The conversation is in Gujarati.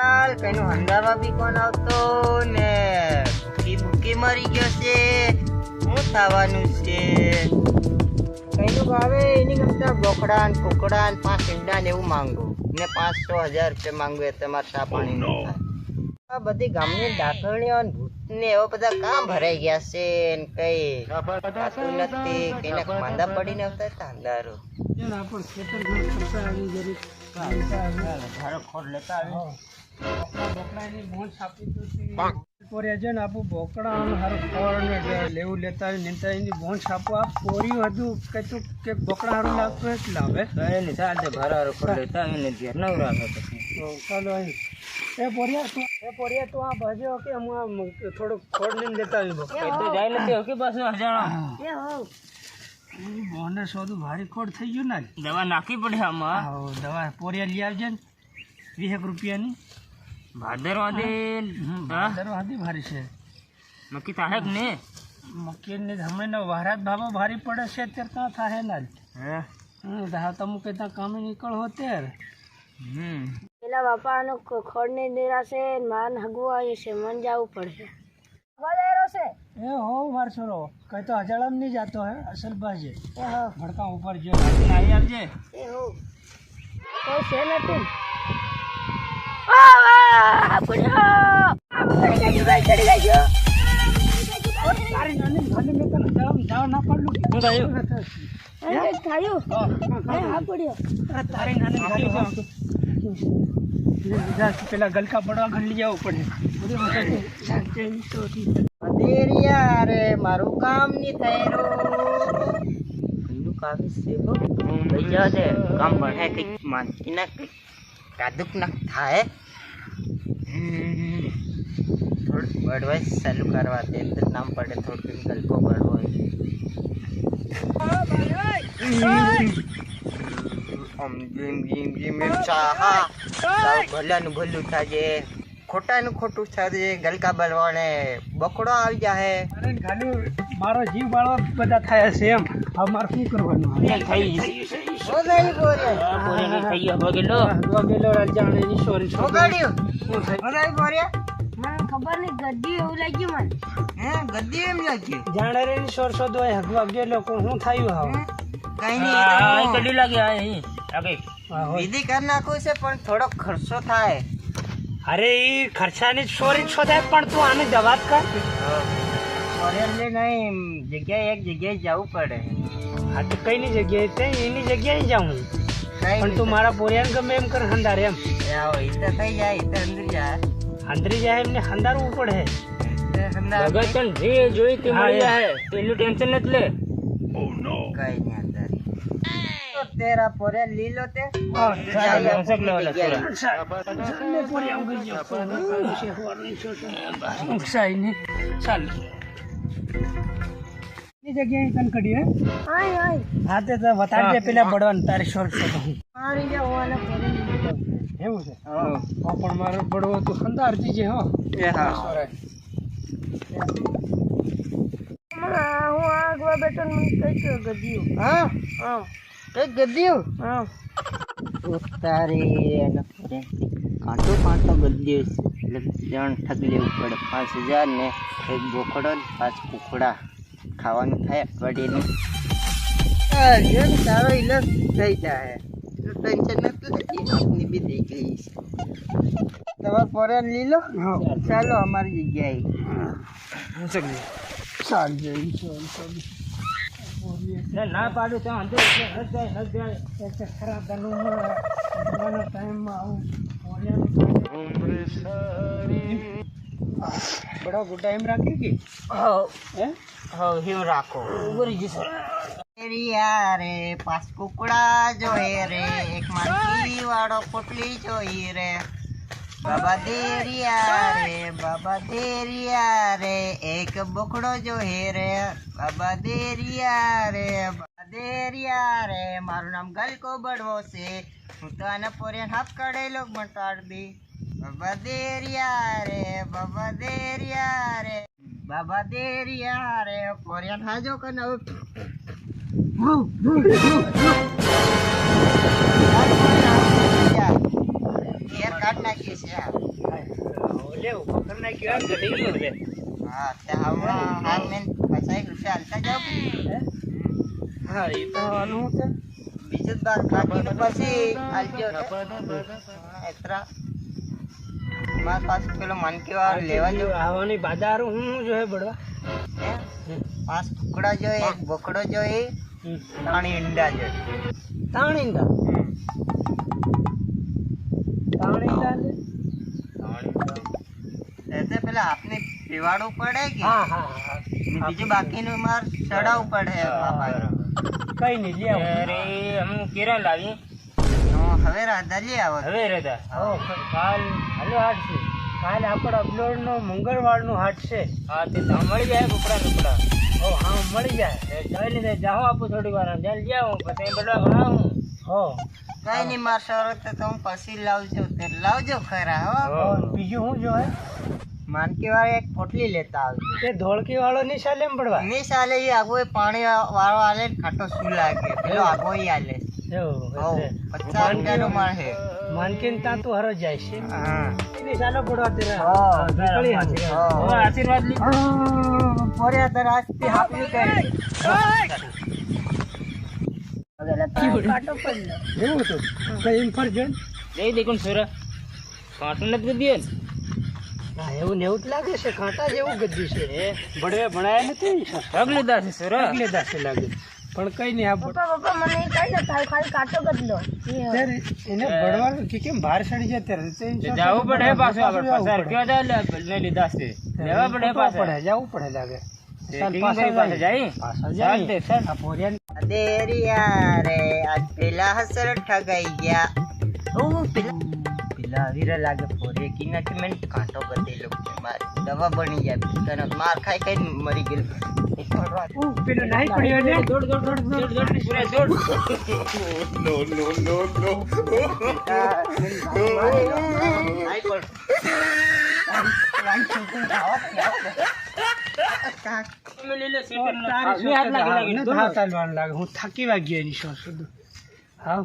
ચાલ કઈનો હંગાવા બી કોણ આવતો ને? ભૂકી ભૂકી મરી ગયો છે. શું થવાનું છે? કઈનું ભાવે? એની કરતા બોકડા ને કુકડા ને પાંચ ઈંડા ને એવું માંગુ. ને પાંચસો હજાર રૂપિયા માંગુ એ તમારે ચા પાણી આ બધી ગામની ડાકણીઓ ને એવા બધા કામ ભરાઈ ગયા છે ને કઈ થતું નથી. કઈને માંદા પડીને આવતા હતા અંધારો. લેવું લેતા નીંતા એની છાપો આ પોરી હતું કે તું કે બોકડા હારું લાગતું એટલે હવે એની સાથે ભરારો ખોટ લેતા એને ઘેર નવરા પછી. ચાલો એ પોરિયા તું એ પોરિયા તું આ કે હું થોડુંક ખોડ લઈને લેતા આવી તો જાય બસ હજાણા સોદું ભારી ખોડ થઈ ગયું ને. દવા નાખી પડે આમાં. દવા પોરિયા લઈ આવજે ને વીસેક રૂપિયાની. ભાદરવા દે હા? દરો ભારી છે. નક્કી થાય કે ને? મકીને હમણાં વહરાત ભાવો ભારી પડે છે ત્યારે ત્યાં થાય ના હે? હમ હા તમે કહેતા કામે નીકળો ત્યારે હમ. પેલા બાપાનો ખોડની નિરાશે માન હગવું આય છે મન જાવું પડશે. છે. એ હો વાર છોરો. કઈ તો અજાળમ નહીં જાતો હે? અસલ બાજે એ હો. ભડકા ઉપર જો આવી આવજે. એ હો. કોઈ છે નથી પેલા ગલકા પડવા લઈ જવું પડે મારું કામની થાય કામ દે કામ ભણે કંઈક માનતી ના કાદુક ના થાય? થોડું ચાલુ કરવા દે તો નામ પડે થોડું ગલકો જીમ તારું ભલાનું ભલું થાજે. ખોટાનું ખોટું થાજે ગલકા બળવાને બકડો આવી જાય અરે મારો જીવ બાળવા બધા થયા છે એમ. હવે મારે શું કરવાનું? થઈ જાણે એની સોરી ઓગાડ્યું શું થાય? ઓગાડી બોર્યા મને ખબર નહીં ગદ્દી એવું લાગ્યું મને. હે ગદ્દી એમ જાણે રે સોર ગયેલો કોણ શું થયું હવે? કઈ નહીં લાગે અહીં વિધિ કરી નાખું છે પણ થોડો ખર્ચો થાય. અરે એ ખર્ચાની ચોરી છો થાય પણ તું આને જવાત કર. ફોરેન ને નહીં જગ્યાએ એક જગ્યાએ જવું પડે. આ તો કઈની જગ્યાએ છે? એની જગ્યાએ જાઉં કઈ પણ તું મારા બોરિયાન ગમે એમ કર હંદાર એમ. આવો એ તો થઈ જાય એ તો અંદર જાય. અંદરી જાય એમને હંદારવું પડે. એ ભગતન જે જોઈ તે મળી જાય એનું ટેન્શન નથી લે કઈ નહીં અંદર તો તેરા પોરે લીલો તે જગ્યાએ તને કડી હે આય આય હા તે તો બતાડજે પેલા બડવાન તારે શોર્ટ છે મારી જે પડે એવું છે હા પણ મારો બળવો તું ખંદારજી છે હો એ હા સોરાય હું આગવા બેઠો ને મને કઈ ગદ્યું હા હા કઈ ગદ્યું હા. ઉતારી એનો ફરે કાંટો કાંટો ગદ્યો છે. એટલે જણ ઠગ લેવું પડે પાંચ હજાર ને એક બોકડો ને પાંચ કુકડા. ખાવાનું થાય અઠવાડિયેનું તારો ઇલાજ થઈ જાય. તો ટેન્શન નથી આપની બી થઈ ગઈ છે. તમારે પોરે લીલો? ચાલો અમારી જગ્યાએ. ચાલ જઈ ચાલ ચાલ ના પાડું તો વાંધો એક તો ખરા ધનુમાં જવાનો ટાઈમમાં આવું બડો ગુડ ટાઈમ રાખી કે? હે. હવ હિમ રાખો. રિયા રે પાસ કુકડા જોઈએ રે. એક માટી વાળો પોટલી જોઈએ રે. બાબા દેરિયા એક બોકડો જોઈએ રે, બાબા દેરિયા મારું નામ ગલકો બળવો છે. હું તો આના પોરિયન હાફ કાઢેલો તાડબી બાબા દેરિયા રે, બાબા દેરિયા રે, બાબા દેરિયા રે. પોરિયન હાજો કન ઊભો કરી નાખ્યો આ ગધી ગયો છે. હા ત્યાં હાલ મેં પચાસ રૂપિયા હાલતા જાવ હા? એ તો આનું છે. બીજું જ બાર બાકીનું પછી હાલજો રે. મારા પાસે પેલો માનકી વાળો લેવા જો આવવાની બાજારું હું જોઈએ બળવા? પાંચ ટુકડા જોઈએ એક બોકડો જોઈએ ત્રણ ઈંડા? જોઈએ ત્રણ ઈંડા ત્રણ એટલે પેલા આપને પીવાડવું પડે કે? હા હા હા. બીજું બાકીનું માર ચડાવવું પડે બાપા કઈ નહીં લે આવો. અરે હું કેરા લાવી હવે રાધા લઈ આવો. હવે રાધા. હો, કાલ હાલો હાટ છે કાલ આપણો અપલોડ નો મંગળવારનું હાટ છે હા તે તો મળી જાય કપડા કપડા હો હા મળી જાય. જોઈ લીધે જાઓ આપું થોડી વાર જલ જાઓ પછી બધા ભણાવું હો. કઈ નહીં માર શરત તો હું પછી લાવજો તે લાવજો ખરા હો. બીજું શું જોહે માનકી વાળો એક પોટલી લેતા આવજો. તે ધોળકી વાળો નહીં ચાલે એમ પડવા? ની ચાલે એ આગો એ પાણી વાળો આલે ને ખાટો શું લાગે? પેલો આગો ઈ આલે. પચાસ માનકીન ત્યાં તું હરો જાય છે. હા. એની ચાલો પડવા તે હો, નીકળી આવી. હો. હવે આશીર્વાદ લી પોર્યા તાર આજથી હાપ્યું કરી કાંટો પડી એવું હતું કઈ એમ ફરજો ને. દઈ દે કોણ સુરા કાંટું નથી દીધું ને હા એવું ને એવું જ લાગે છે કાંટા જેવું ગદ્યું છે એ ભણવે નથી? પગ છે સુરા પગલે દાસે લાગે પણ કઈ નહીં આ પપ્પા મને એ કહી દો ખાલી કાંટો બદલો એને ભણવાનું કે કેમ બહાર ચડી જાય ત્યારે? તે પડે પાછું આપણે પચાસ રૂપિયા દે લે લીધા છે લેવા પડે પાછા. પડે જવું પડે લાગે. જાય. જાય. જાય. દેરિયા રે આજ પેલા હસર ઠગાઈ ગયા. ઓ પેલા પેલા લાગે ફોરે કી નથી મેં કાંટો બદેલો માર દવા બની જાય તને માર ખાઈ ખાઈ મરી ગયેલ પેલો નાહી પડ્યો ને. દોડ દોડ દોડ દોડ દોડ સુરા દોડ આઈ કોણ તમે લઈ લે સીટર તારી હાથ લાગી લાગી નથી હાથ હાલવાનું લાગે. હું થાકી વાગ્યો એની શું હાવ.